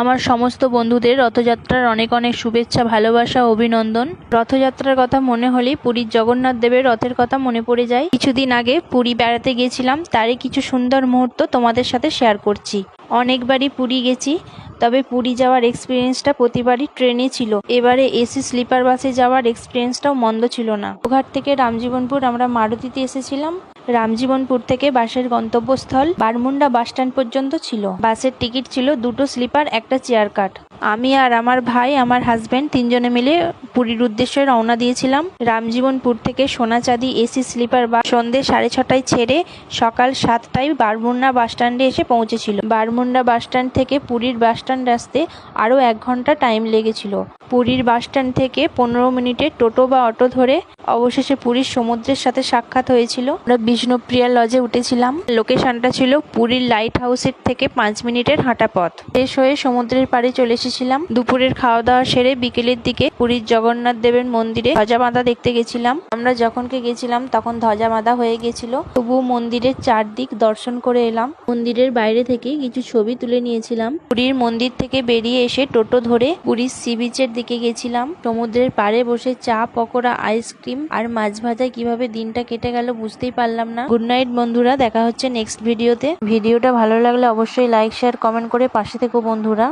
আমার সমস্ত বন্ধুদের রথযাত্রার অনেক অনেক শুভেচ্ছা, ভালোবাসা, অভিনন্দন। রথযাত্রার কথা মনে হলেই পুরীর জগন্নাথ দেবের রথের কথা মনে পড়ে যায়। কিছুদিন আগে পুরী বেড়াতে গিয়েছিলাম, তারই কিছু সুন্দর মুহূর্ত তোমাদের সাথে শেয়ার করছি। অনেকবারই পুরী গেছি, তবে পুরী যাওয়ার এক্সপিরিয়েন্সটা প্রতিবারই ট্রেনে ছিল। এবারে এসি স্লিপার বাসে যাওয়ার এক্সপিরিয়েন্সটাও মন্দ ছিল না। ঘাট থেকে রামজীবনপুর আমরা মারুতিতে এসেছিলাম। রামজীবনপুর থেকে বাসের গন্তব্যস্থল বারমুন্ডা বাস স্ট্যান্ড পর্যন্ত ছিল। বাসের টিকিট ছিল দুটো স্লিপার, একটা চেয়ার কাট। আমি আর আমার ভাই, আমার হাজব্যান্ড তিনজনে মিলে পুরীর উদ্দেশ্যে রওনা দিয়েছিলাম। রামজীবনপুর থেকে সোনাচাঁদি এসি স্লিপার বাস সন্ধ্যে সাড়ে ছটায় ছেড়ে সকাল সাতটায় বারমুন্ডা বাস স্ট্যান্ডে এসে পৌঁছেছিল। বারমুন্ডা বাস স্ট্যান্ড থেকে পুরীর বাস স্ট্যান্ড আসতে আরও এক ঘণ্টা টাইম লেগেছিল। পুরীর বাস স্ট্যান্ড থেকে পনেরো মিনিটে টোটো বা অটো ধরে অবশেষে পুরীর সমুদ্রের সাথে সাক্ষাৎ হয়েছিল। আমরা বিষ্ণুপ্রিয়া লজে উঠেছিলাম। লোকেশনটা ছিল পুরীর লাইট হাউসের থেকে পাঁচ মিনিটের হাঁটা পথ। শেষ হয়ে সমুদ্রের পাড়ে চলে এসেছিলাম। দুপুরের খাওয়া দাওয়া সেরে বিকেলের দিকে পুরীর জগন্নাথ দেবের মন্দিরে ধ্বজা বাঁধা দেখতে গেছিলাম। আমরা যখনকে গেছিলাম, তখন ধ্বজা বাঁধা হয়ে গেছিল। তবুও মন্দিরের চারদিক দর্শন করে এলাম। মন্দিরের বাইরে থেকে কিছু ছবি তুলে নিয়েছিলাম। পুরীর মন্দির থেকে বেরিয়ে এসে টোটো ধরে পুরীর সি বিচের দিকে গেছিলাম। সমুদ্রের পাড়ে বসে চা, পকোড়া, আইসক্রিম আর মাছ ভাজায় কীভাবে দিনটা কেটে গেল বুঝতেই পারলাম না। গুড নাইট বন্ধুরা, দেখা হচ্ছে নেক্সট ভিডিওতে। ভিডিওটা ভালো লাগলে অবশ্যই লাইক, শেয়ার, কমেন্ট করে পাশে থেকো বন্ধুরা।